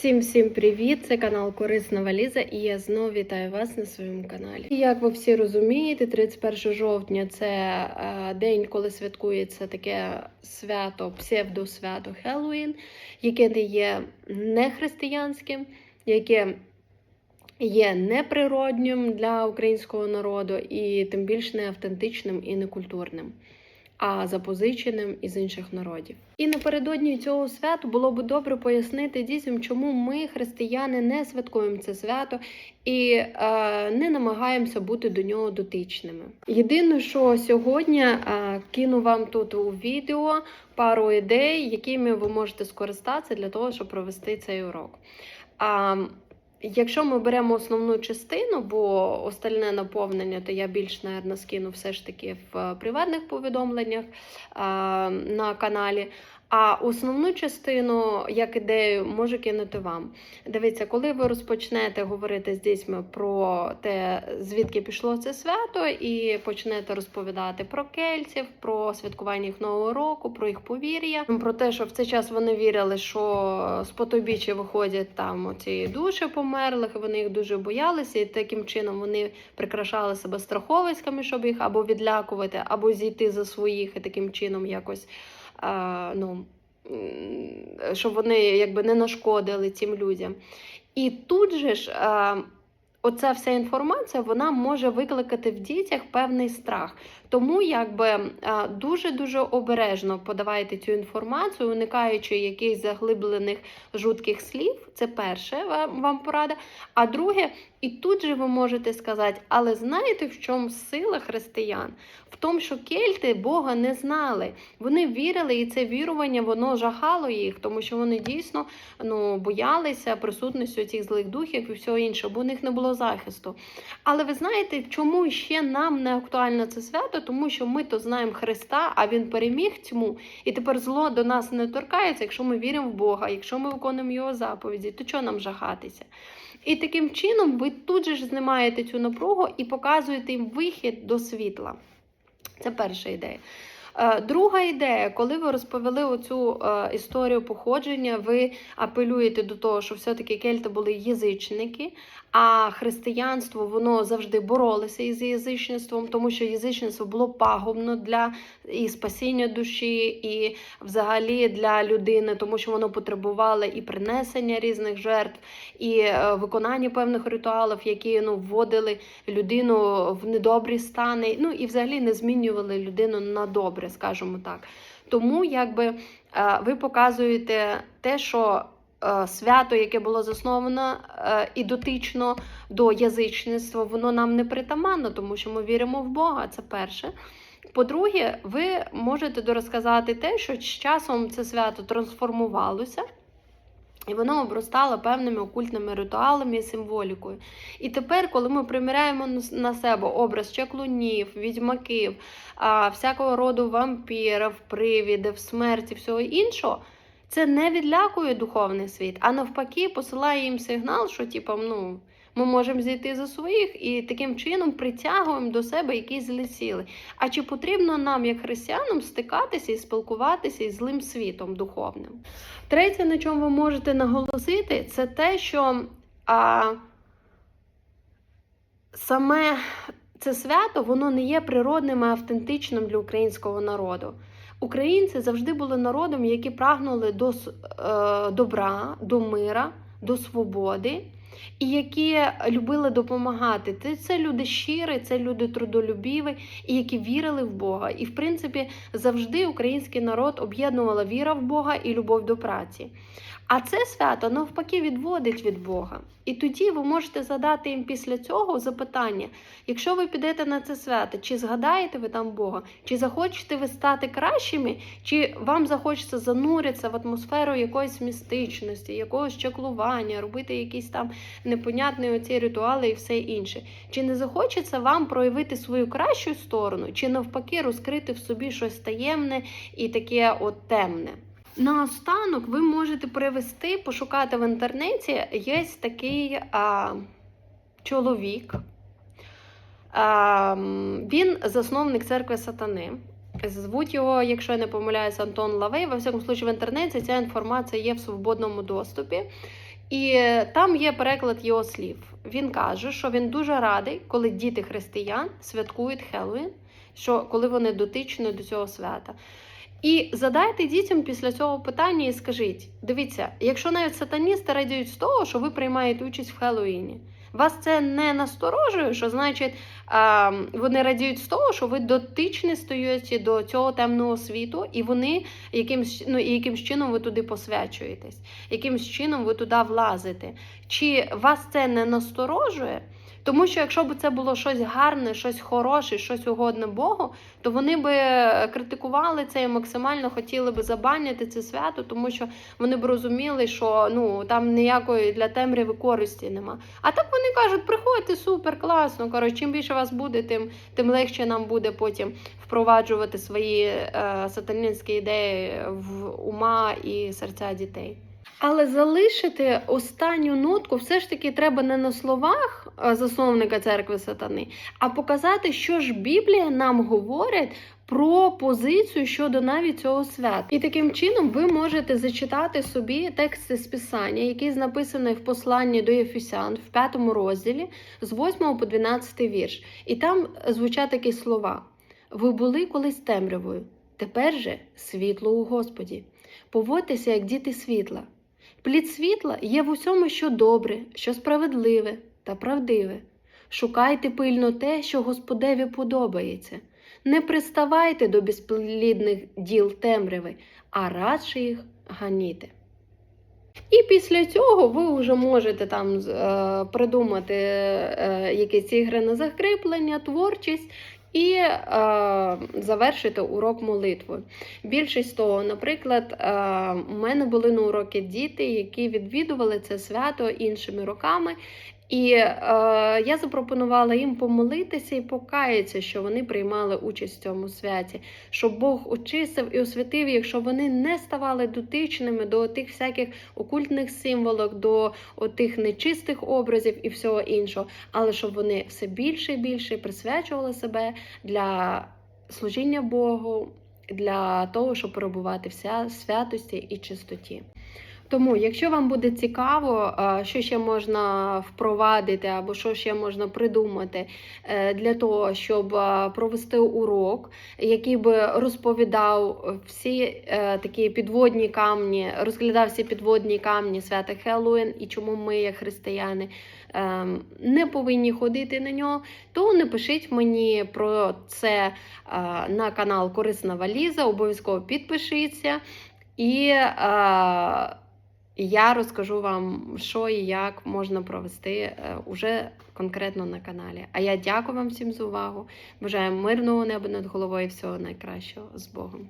Всім всім привіт! Це канал Корисна Валіза, і я знову вітаю вас на своєму каналі. І Як ви всі розумієте, 31 жовтня це е, день, коли святкується таке свято, псевдосвято Хеллоуін, яке не є не християнським, яке є неприроднім для українського народу, і тим більш не автентичним і не культурним. А запозиченим із інших народів. І напередодні цього святу було б добре пояснити дітям, чому ми, християни, не святкуємо це свято і е, не намагаємося бути до нього дотичними. Єдине, що сьогодні е, кину вам тут у відео пару ідей, якими ви можете скористатися для того, щоб провести цей урок. А, Якщо ми беремо основну частину, бо остальне наповнення, то я більш, наверное, скину все ж таки в приватних повідомленнях на каналі. А основну частину, як ідею, можу кинути вам. Дивіться, коли ви розпочнете говорити з дітьми про те, звідки пішло це свято, і почнете розповідати про кельтів, про святкування їх нового року, про їх повір'я, про те, що в цей час вони вірили, що з потобічі виходять там ці душі померлих, вони їх дуже боялися, і таким чином вони прикрашали себе страховиськами, щоб їх або відлякувати, або зійти за своїх, і таким чином якось. Ну, щоб вони якби не нашкодили цим людям. І тут же ж оця вся інформація вона може викликати в дітях певний страх. Тому якби дуже-дуже обережно подавайте цю інформацію, уникаючи якихось заглиблених жутких слів. Це перше вам порада. А друге, і тут же ви можете сказати, але знаєте, в чому сила християн? В тому, що кельти Бога не знали. Вони вірили, і це вірування воно жахало їх, тому що вони дійсно ну, боялися присутності цих злих духів і всього іншого, бо у них не було захисту. Але ви знаєте, чому ще нам не актуально це свято? Тому що ми то знаємо Христа, а Він переміг тьму, і тепер зло до нас не торкається, якщо ми віримо в Бога, якщо ми виконуємо Його заповіді, то чого нам жахатися? І таким чином ви тут же ж знімаєте цю напругу і показуєте їм вихід до світла. Це перша ідея. Е, Друга ідея, коли ви розповіли оцю е, історію походження, ви апелюєте до того, що все-таки кельти були язичники, а християнство воно завжди боролося із язичництвом, тому що язичництво було пагубно для і спасіння душі, і взагалі для людини, тому що воно потребувало і принесення різних жертв, і е, виконання певних ритуалів, які ну, вводили людину в недобрі стани, ну і взагалі не змінювали людину на добре, скажімо так. Тому якби е, ви показуєте те, що свято, яке було засновано е, і дотично до язичництва, воно нам не притаманно, тому що ми віримо в Бога. Це перше. По-друге, ви можете дорозказати те, що з часом це свято трансформувалося. І воно обростало певними окультними ритуалами і символікою. І тепер, коли ми приміряємо на себе образ чаклунів, відьмаків, всякого роду вампірів, привідів, смерті, всього іншого, це не відлякує духовний світ, а навпаки, посилає їм сигнал, що типу, ну, ми можемо зійти за своїх і таким чином притягуємо до себе якісь злі сили. А чи потрібно нам, як християнам, стикатися і спілкуватися із злим світом духовним? Третє, на чому ви можете наголосити, це те, що а, саме це свято воно не є природним і автентичним для українського народу. Українці завжди були народом, які прагнули до е, добра, до мира, до свободи. І які любили допомагати. Це, це люди щирі, це люди трудолюбіві, і які вірили в Бога. І, в принципі, завжди український народ об'єднувала віра в Бога і любов до праці. А це свято навпаки відводить від Бога. І тоді ви можете задати їм після цього запитання: якщо ви підете на це свято, чи згадаєте ви там Бога, чи захочете ви стати кращими, чи вам захочеться зануритися в атмосферу якоїсь містичності, якогось чаклування, робити якісь там непонятні оці ритуали і все інше. Чи не захочеться вам проявити свою кращу сторону, чи навпаки розкрити в собі щось таємне і таке от темне? Наостанок ви можете привести, пошукати в інтернеті, є такий а, чоловік. А, він засновник церкви Сатани. Звуть його, якщо я не помиляюся, Антон Лавей. Во всякому случаю, в інтернеті ця інформація є в свободному доступі. І там є переклад його слів. Він каже, що він дуже радий, коли діти християн святкують Хеллоуін, що коли вони дотичні до цього свята. І задайте дітям після цього питання і скажіть: дивіться, якщо навіть сатаністи радіють з того, що ви приймаєте участь в Хеллоуіні, вас це не насторожує, що значить вони радіють з того, що ви дотичні стоїте до цього темного світу, і вони якимсь, ну, якимсь чином ви туди посвячуєтесь, якимсь чином ви туди влазите. Чи вас це не насторожує? Тому що якщо б це було щось гарне, щось хороше, щось угодне Богу, то вони би критикували це і максимально хотіли би забанити це свято, тому що вони б розуміли, що ну там ніякої для темряви користі нема. А так вони кажуть, приходьте супер, класно. Коротше, чим більше вас буде, тим тим легше нам буде потім впроваджувати свої е, сатанінські ідеї в ума і серця дітей. Але залишити останню нотку все ж таки треба не на словах е, засновника церкви сатани, а показати, що ж Біблія нам говорить про позицію щодо навіть цього свята. І таким чином ви можете зачитати собі тексти з Писання, який написаний в посланні до Єфесян в п'ятому розділі з 8 по 12 вірш. І там звучать такі слова: ви були колись темрявою, тепер же світло у Господі. Поводьтеся як діти світла. Плід світла є в усьому, що добре, що справедливе та правдиве. Шукайте пильно те, що Господеві подобається. Не приставайте до безплідних діл темряви, а радше їх ганіте. І після цього ви вже можете там е, придумати е, якісь ігри на закріплення, творчість і е, завершити урок молитвою. Більшість того, наприклад, е, у мене були на уроки діти, які відвідували це свято іншими роками. І е, я запропонувала їм помолитися і покаятися, що вони приймали участь в цьому святі, щоб Бог очистив і освятив, їх, щоб вони не ставали дотичними до тих всяких окультних символок, до тих нечистих образів і всього іншого, але щоб вони все більше і більше присвячували себе для служіння Богу, для того, щоб перебувати в святості і чистоті. Тому, якщо вам буде цікаво, що ще можна впровадити, або що ще можна придумати е, для того, щоб провести урок, який би розповідав всі е, такі підводні камні, розглядав всі підводні камні свята Хеллоуін і чому ми, як християни, ем, не повинні ходити на нього, то напишіть мені про це на канал Корисна Валіза, обов'язково підпишіться. І я розкажу вам, що і як можна провести е, уже конкретно на каналі. А я дякую вам всім за увагу. Бажаю мирного неба над головою і всього найкращого з Богом.